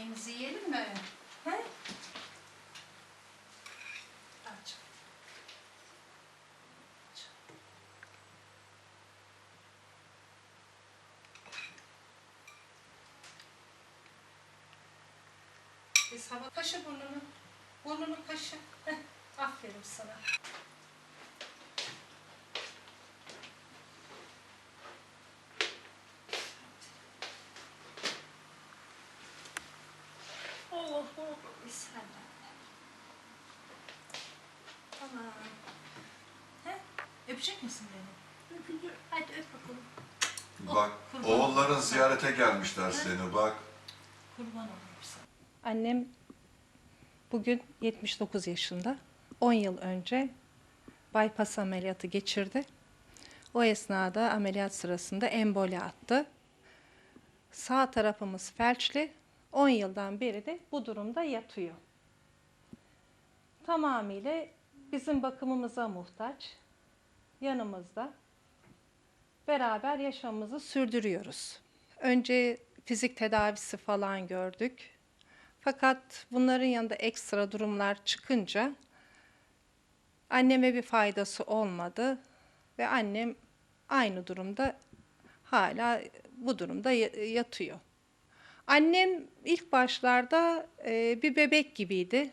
Yemeğimizi yiyelim mi? He? Aç. Biz hava kaşı burnunu. Burnunu kaşı. Heh, aferin sana. Oh. Tamam. He? Öpecek misin beni? Öpeceğim. Hadi öp bakalım. Bak kurban. oğulların ziyarete gelmişler seni bak. Kurban olayım sana. Annem bugün 79 yaşında. 10 yıl önce bypass ameliyatı geçirdi. O esnada ameliyat sırasında emboli attı. Sağ tarafımız felçli. 10 yıldan beri de bu durumda yatıyor. Tamamıyla bizim bakımımıza muhtaç. Yanımızda. Beraber yaşamımızı sürdürüyoruz. Önce fizik tedavisi falan gördük. Fakat bunların yanında ekstra durumlar çıkınca anneme bir faydası olmadı ve annem aynı durumda hala bu durumda ya- yatıyor. Annem ilk başlarda e, bir bebek gibiydi.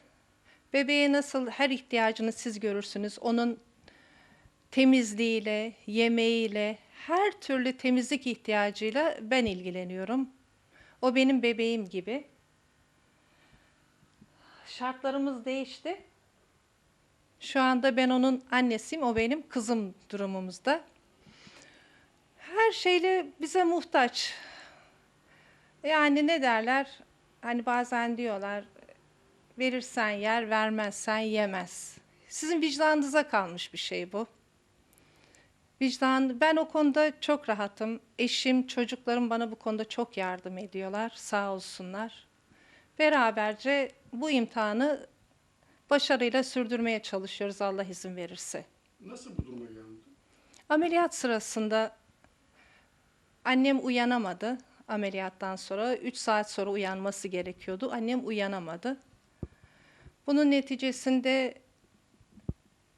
Bebeğe nasıl her ihtiyacını siz görürsünüz. Onun temizliğiyle, yemeğiyle, her türlü temizlik ihtiyacıyla ben ilgileniyorum. O benim bebeğim gibi. Şartlarımız değişti. Şu anda ben onun annesiyim, o benim kızım durumumuzda. Her şeyle bize muhtaç. Yani ne derler? Hani bazen diyorlar, verirsen yer, vermezsen yemez. Sizin vicdanınıza kalmış bir şey bu. Vicdan, ben o konuda çok rahatım. Eşim, çocuklarım bana bu konuda çok yardım ediyorlar, sağ olsunlar. Beraberce bu imtihanı başarıyla sürdürmeye çalışıyoruz Allah izin verirse. Nasıl bu duruma geldi? Ameliyat sırasında annem uyanamadı. Ameliyattan sonra 3 saat sonra uyanması gerekiyordu. Annem uyanamadı. Bunun neticesinde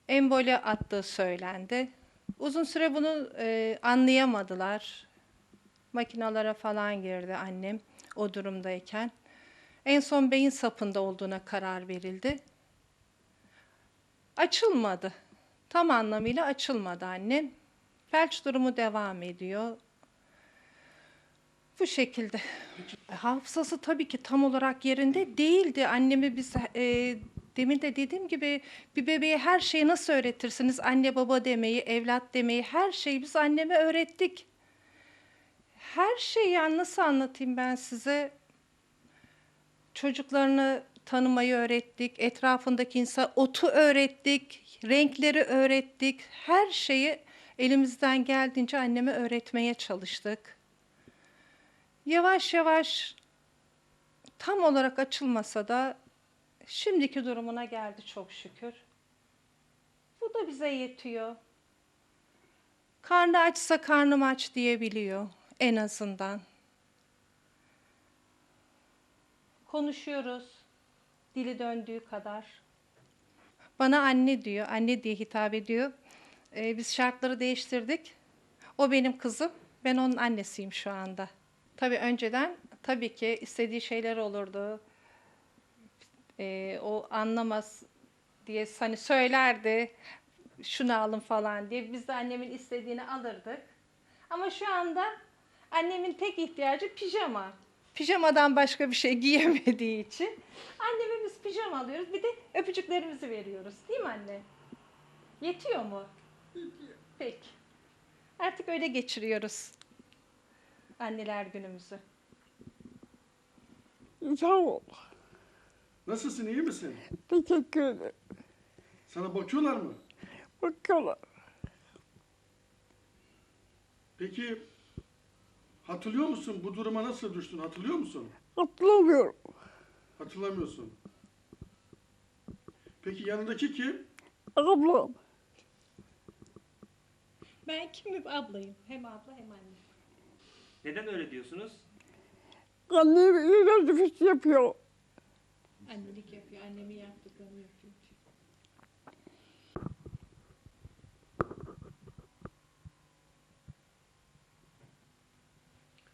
emboli attığı söylendi. Uzun süre bunu e, anlayamadılar. Makinalara falan girdi annem o durumdayken. En son beyin sapında olduğuna karar verildi. Açılmadı. Tam anlamıyla açılmadı annem. Felç durumu devam ediyor. Bu şekilde. Hafızası tabii ki tam olarak yerinde değildi. Annemi biz e, demin de dediğim gibi bir bebeğe her şeyi nasıl öğretirsiniz? Anne baba demeyi, evlat demeyi her şeyi biz anneme öğrettik. Her şeyi yani nasıl anlatayım ben size? Çocuklarını tanımayı öğrettik, etrafındaki insan otu öğrettik, renkleri öğrettik. Her şeyi elimizden geldiğince anneme öğretmeye çalıştık. Yavaş yavaş tam olarak açılmasa da şimdiki durumuna geldi çok şükür. Bu da bize yetiyor. Karnı açsa karnım aç diyebiliyor en azından. Konuşuyoruz dili döndüğü kadar. Bana anne diyor, anne diye hitap ediyor. Ee, biz şartları değiştirdik. O benim kızım, ben onun annesiyim şu anda. Tabii önceden tabii ki istediği şeyler olurdu. Ee, o anlamaz diye hani söylerdi, şunu alın falan diye. Biz de annemin istediğini alırdık. Ama şu anda annemin tek ihtiyacı pijama. Pijamadan başka bir şey giyemediği için anneme biz pijama alıyoruz. Bir de öpücüklerimizi veriyoruz. Değil mi anne? Yetiyor mu? Peki. Artık öyle geçiriyoruz anneler günümüzü. Sağ ol. Nasılsın, iyi misin? Teşekkür ederim. Sana bakıyorlar mı? Bakıyorlar. Peki hatırlıyor musun bu duruma nasıl düştün? Hatırlıyor musun? Hatırlamıyorum. Hatırlamıyorsun. Peki yanındaki kim? Ablam. Ben kimim? Ablayım. Hem abla hem anne. Neden öyle diyorsunuz? Annem yine nefes yapıyor. Annelik yapıyor. Annemi yaptıklarını yapıyor.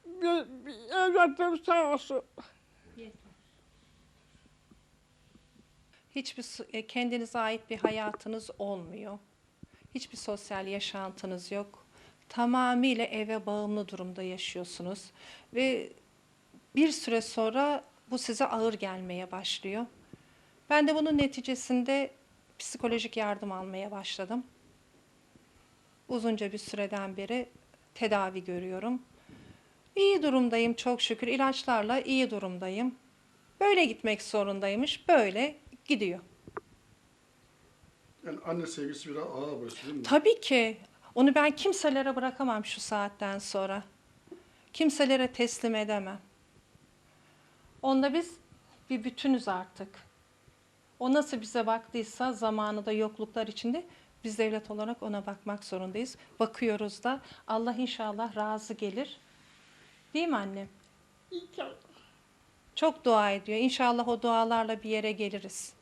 Bir, bir evlatlarım sağ olsun. Hiçbir e, kendinize ait bir hayatınız olmuyor. Hiçbir sosyal yaşantınız yok. Tamamıyla eve bağımlı durumda yaşıyorsunuz ve bir süre sonra bu size ağır gelmeye başlıyor. Ben de bunun neticesinde psikolojik yardım almaya başladım. Uzunca bir süreden beri tedavi görüyorum. İyi durumdayım çok şükür. İlaçlarla iyi durumdayım. Böyle gitmek zorundaymış. Böyle gidiyor. Yani anne sevgisi biraz ağır basıyor değil mi? Tabii ki. Onu ben kimselere bırakamam şu saatten sonra. Kimselere teslim edemem. Onda biz bir bütünüz artık. O nasıl bize baktıysa zamanında yokluklar içinde biz devlet olarak ona bakmak zorundayız. Bakıyoruz da Allah inşallah razı gelir. Değil mi annem? İnşallah. Çok dua ediyor. İnşallah o dualarla bir yere geliriz.